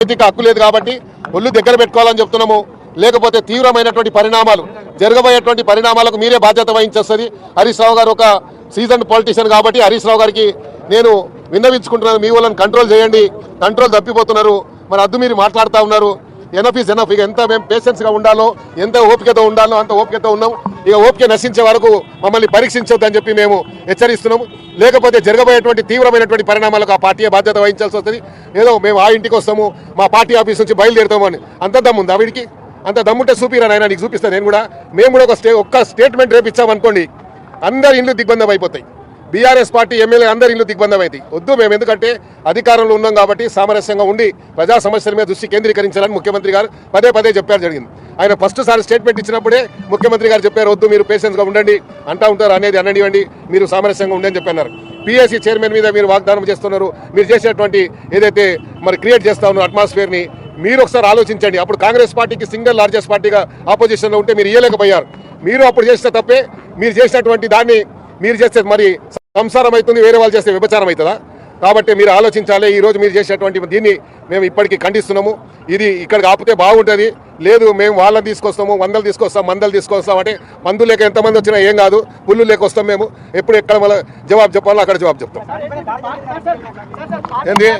రాజనైతిక హక్కు లేదు కాబట్టి ఒళ్ళు దగ్గర పెట్టుకోవాలని చెప్తున్నాము. లేకపోతే తీవ్రమైనటువంటి పరిణామాలు జరగబోయేటువంటి పరిణామాలకు మీరే బాధ్యత వహించేస్తుంది. హరీష్ రావు గారు ఒక సీజన్ పొలిటీషియన్ కాబట్టి హరీష్ రావు గారికి నేను విన్నవించుకుంటున్నాను. మీ వాళ్ళని కంట్రోల్ చేయండి. కంట్రోల్ తప్పిపోతున్నారు. మరి అద్దు మీరు మాట్లాడుతూ ఉన్నారు. ఎనఫ్ ఈజ్ ఎనఫ్ ఇక ఎంత మేము పేషెన్స్గా ఉండాలో ఎంత ఓపికతో ఉండాలో అంత ఓపికతో ఉన్నాం. ఇక ఓపిక నశించే వరకు మమ్మల్ని పరీక్షించొద్దని చెప్పి మేము హెచ్చరిస్తున్నాము. లేకపోతే జరగబోయేటువంటి తీవ్రమైనటువంటి పరిణామాలకు ఆ పార్టీ బాధ్యత వహించాల్సి వస్తుంది. ఏదో మేము ఆ ఇంటికి వస్తాము మా పార్టీ ఆఫీస్ నుంచి బయలుదేరుతామని అంత దమ్ముంది ఆవిడికి అంత దమ్ముంటే చూపిరా నాయన నీకు చూపిస్తాను నేను కూడా. మేము కూడా ఒక స్టే ఒక్క స్టేట్మెంట్ రేపు ఇచ్చామనుకోండి అందరి ఇండ్లు దిగ్బంధం అయిపోతాయి. బీఆర్ఎస్ పార్టీ ఎమ్మెల్యే అందరి ఇల్లు దిగ్బంధం అయితే వద్దు మేము ఎందుకంటే అధికారంలో ఉన్నాం కాబట్టి సామరస్యంగా ఉండి ప్రజా సమస్యల మీద దృష్టి కేంద్రీకరించాలని ముఖ్యమంత్రి గారు పదే పదే చెప్పారు జరిగింది. ఆయన ఫస్ట్ సారి స్టేట్మెంట్ ఇచ్చినప్పుడే ముఖ్యమంత్రి గారు చెప్పారు వద్దు మీరు పేషెన్స్గా ఉండండి అంటా ఉంటారు అనేది అననివ్వండి మీరు సామరస్యంగా ఉండి అని చెప్పన్నారు. పిఎస్సీ చైర్మన్ మీద మీరు వాగ్దానం చేస్తున్నారు మీరు చేసేటువంటి ఏదైతే మరి క్రియేట్ చేస్తా ఉన్నారు అట్మాస్ఫియర్ని మీరు ఒకసారి ఆలోచించండి. అప్పుడు కాంగ్రెస్ పార్టీకి సింగిల్ లార్జెస్ట్ పార్టీగా ఆపోజిషన్లో ఉంటే మీరు ఇయ్యలేకపోయారు. మీరు అప్పుడు చేసిన తప్పే మీరు చేసినటువంటి దాన్ని మీరు చేస్తే మరి సంసారం అవుతుంది వేరే వాళ్ళు చేస్తే విభచారం అవుతుందా కాబట్టి మీరు ఆలోచించాలి ఈరోజు మీరు చేసేటువంటి దీన్ని మేము ఇప్పటికీ ఖండిస్తున్నాము. ఇది ఇక్కడికి ఆపితే బాగుంటుంది. లేదు మేము వాళ్ళని తీసుకొస్తాము వందలు తీసుకొస్తాం మందలు తీసుకొస్తాం అంటే మందు లేక ఎంతమంది వచ్చినా ఏం కాదు. పుల్లు లేక వస్తాం మేము. ఎప్పుడు ఎక్కడ మళ్ళీ జవాబు చెప్పాలో అక్కడ జవాబు చెప్తాం. ఏంది?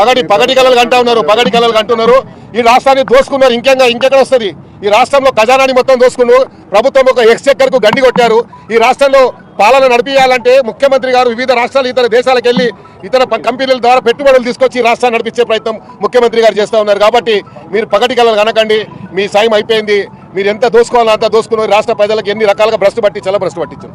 పగటి పగటి కళలు అంటా ఉన్నారు పగటి కళలు అంటున్నారు ఈ రాష్ట్రాన్ని దోసుకున్నారు ఇంకెంగా ఇంకెక్కడ వస్తుంది? ఈ రాష్ట్రంలో ఖజానాని మొత్తం దోసుకున్నారు ప్రభుత్వం ఒక ఎక్స్చెక్కర్కు గండి కొట్టారు. ఈ రాష్ట్రంలో పాలన నడిపించాలంటే ముఖ్యమంత్రి గారు వివిధ రాష్ట్రాలు ఇతర దేశాలకు వెళ్ళి ఇతర కంపెనీల ద్వారా పెట్టుబడులు తీసుకొచ్చి ఈ రాష్ట్రాన్ని నడిపించే ప్రయత్నం ముఖ్యమంత్రి గారు చేస్తూ ఉన్నారు. కాబట్టి మీరు పగటి కలలు కనకండి మీ సాయం అయిపోయింది మీరు ఎంత దోసుకోవాలో అంత దోసుకున్నారు రాష్ట్ర ప్రజలకు ఎన్ని రకాలుగా భ్రష్టు పట్టించాలో భ్రష్టు పట్టించారు.